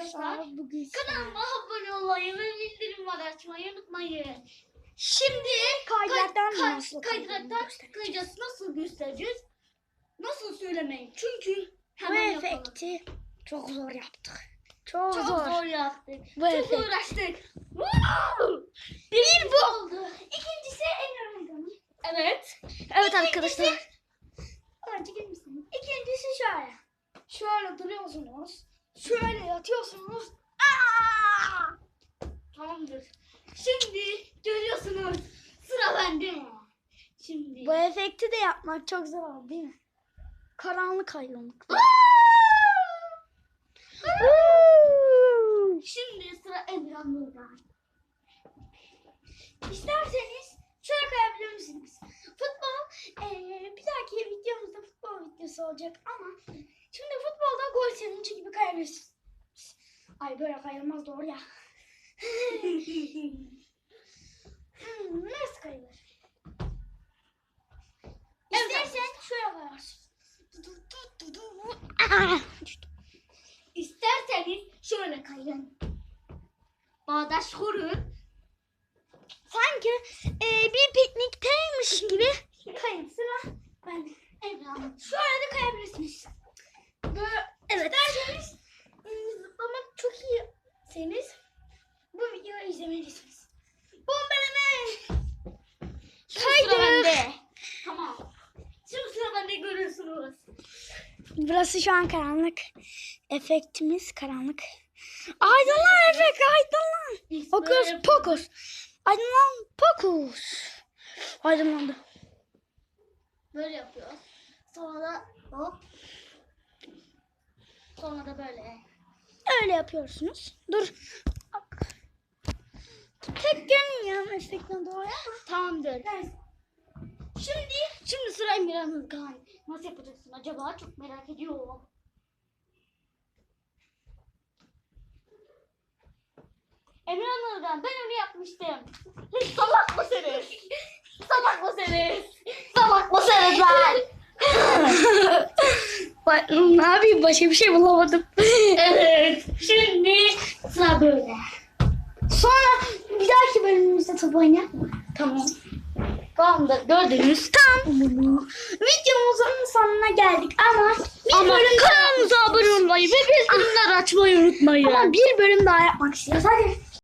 arkadaşlar. Bugün Kanalıma abone olmayı ve bildirim var açmayı unutmayın. Şimdi kaydıraktan kay- nasıl kaydıraktan kayacağız? Nasıl göstereceğiz? Nasıl söylemeyin. Çünkü Bu hemen yapalım. efekti çok zor yaptık. Çok, Çok zor. zor yaptık. Bu Çok efekt. uğraştık. Bir bu oldu. İkincisi en önemli. Evet. Evet arkadaşlar. Önce gelir misin? İkincisi şöyle. Şöyle duruyorsunuz. Şöyle yatıyorsunuz. Aa! Tamamdır. Şimdi görüyorsunuz. Sıra bende. Şimdi. Bu efekti de yapmak çok zor değil mi? Karanlık aydınlık. Şimdi sıra Emrah Nur'dan. İsterseniz şöyle kayabilir misiniz? Futbol, eee, bir dahaki videomuzda futbol videosu olacak ama gol sevinci gibi kayabilirsiniz. Ay böyle kayılmaz doğru ya. hmm, nasıl kayılır? İstersen şöyle kayarsın. İsterseniz şöyle kayın. Bağdaş kurun. Sanki e, bir piknikteymiş gibi. Kayın sıra Burası şu an karanlık. Efektimiz karanlık. Aydınlan efekt aydınlan. Böyle- pokus. Aydınlan pokus. Aydınlandı. Böyle yapıyoruz. Sonra da hop. Sonra da böyle. Öyle yapıyorsunuz. Dur. Tek görünmüyor efektten doğru ama. Tamamdır. Şimdi şimdi sıra Emirhan'ın kan. Nasıl yapacaksın acaba? Çok merak ediyorum. Emirhan Ilgan ben onu yapmıştım. Salak mısınız? Salak mısınız? Salak mısınız lan? Ne yapayım başka bir şey bulamadım. evet. Şimdi sıra böyle. Sonra bir dahaki bölümümüzde top oynayalım mı? Tamam. Tamamdır gördünüz. Tamam. Videomuzun sonuna geldik ama bir Ama bölüm daha, kanalımıza abone olmayı ve bildirimleri açmayı unutmayın. ama bir bölüm daha yapmak istiyoruz. Hadi